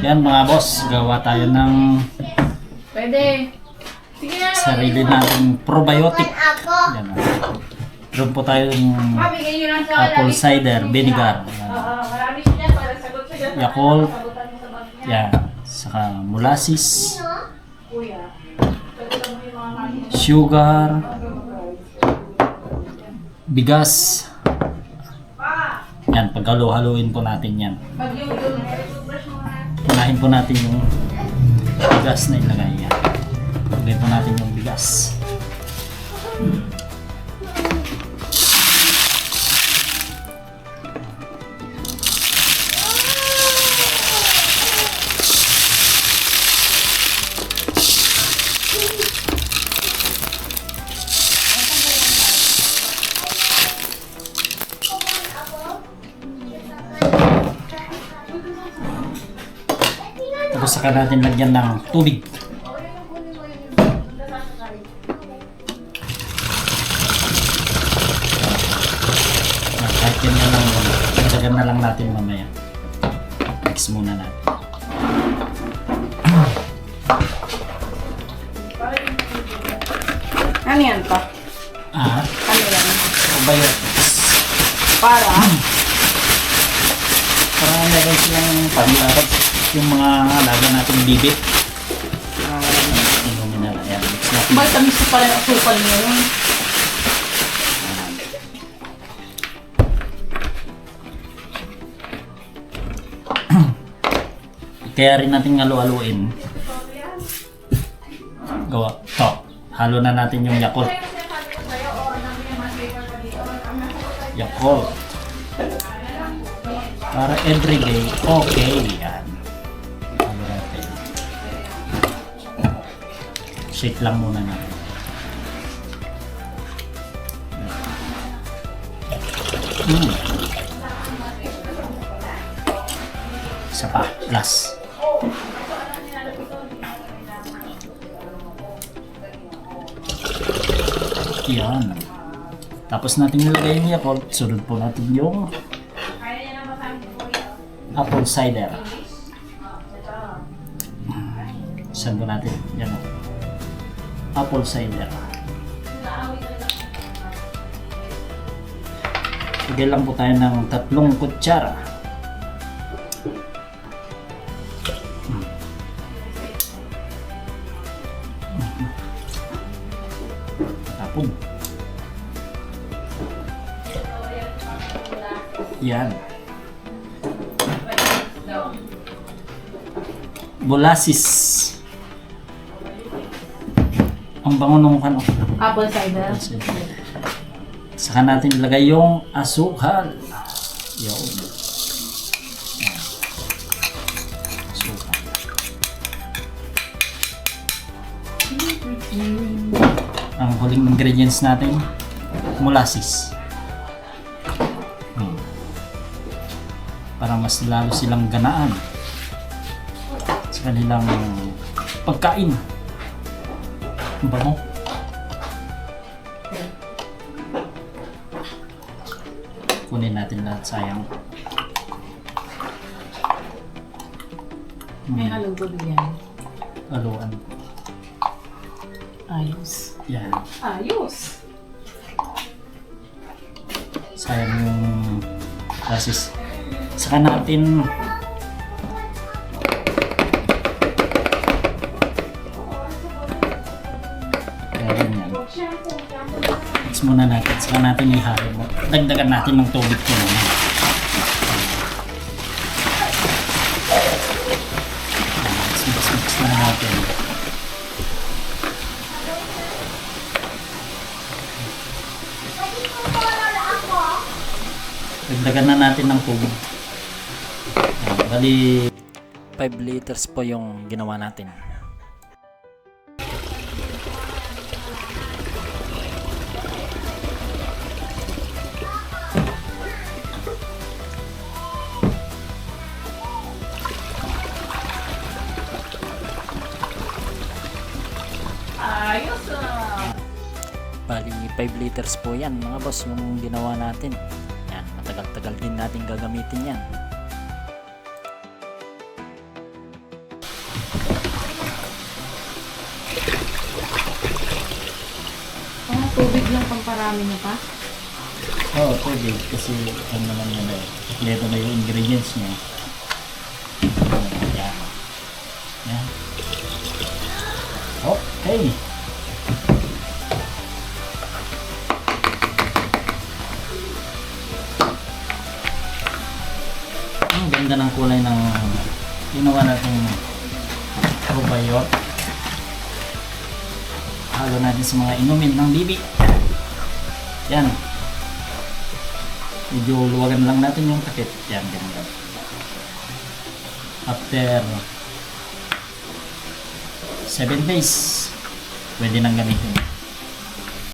Yan mga boss, gawa tayo ng Pwede. Sige na. sarili nating probiotic. Yan. oh. Meron po tayong Mabigay nyo lang sa apple cider vinegar. Yan. Oo, marami siya para sagot siya. Yakult. Sagutan mo sa bag niya. Yan. Saka molasses, Kuya. Sagutan mo yung mga kanin. sugar, bigas. Pa! Yan, pagkalo-haluin po natin yan. Pag yung yung. Unahin po natin yung bigas na ilagay yan. Ilagay po natin yung bigas. Tapos saka natin lagyan ng tubig. Ah, Kahit yan na lang, lagyan na lang natin mamaya. Mix muna natin. Ano yan pa? Ah, Ano yan? probiotics. Para? Para meron silang panilarap yung mga alaga nating bibit. Inumin na yan. Mix natin. Bakit tamis pa rin ang supal niyo? Kaya rin natin halu-haluin. Gawa. To. Halo na natin yung Yakult. Yakult. Para everyday, okay. Shake lang muna natin. Mm. Isa pa. Last. Yan. Tapos natin nilagay yung Yakult. Sunod po natin yung apple cider. Saan po natin? Yan o. Apple cider. Lagay lang po tayo ng tatlong kutsara. Tapon. Yan. Molasses. Ang bango nung ano. Apple cider. Saka natin ilagay yung asukal. Yun. Asukal. Ang huling ingredients natin, molasses. Hmm. Para mas lalo silang ganaan sa kanilang pagkain. Ang bango. Kunin natin lahat sayang. May Hmm. halong tubig yan. Haluan. Ayos. Yan. Ayos. Sayang yung process. Saka natin Mix muna natin. Saka natin ihalo mo. Dagdagan natin ng tubig ko naman. Mix, mix, mix na natin. Dagdagan na natin ng tubig. Bali 5 liters po yung ginawa natin. Ayos ah. Bali, 5 liters po yan mga boss yung ginawa natin. Yan, matagal-tagal din natin gagamitin yan. Oh, tubig lang pamparami niya pa? Oo, oh, tubig. Kasi ano naman yun eh. Leto na yung ingredients niya. Yan. Yan. Okay. Ganda ng kulay ng ginawa natin rubayot. Halo natin sa mga inumin ng bibi. Yan. Medyo luwagan lang natin yung takip. Yan, ganyan. After 7 days, pwede nang gamitin.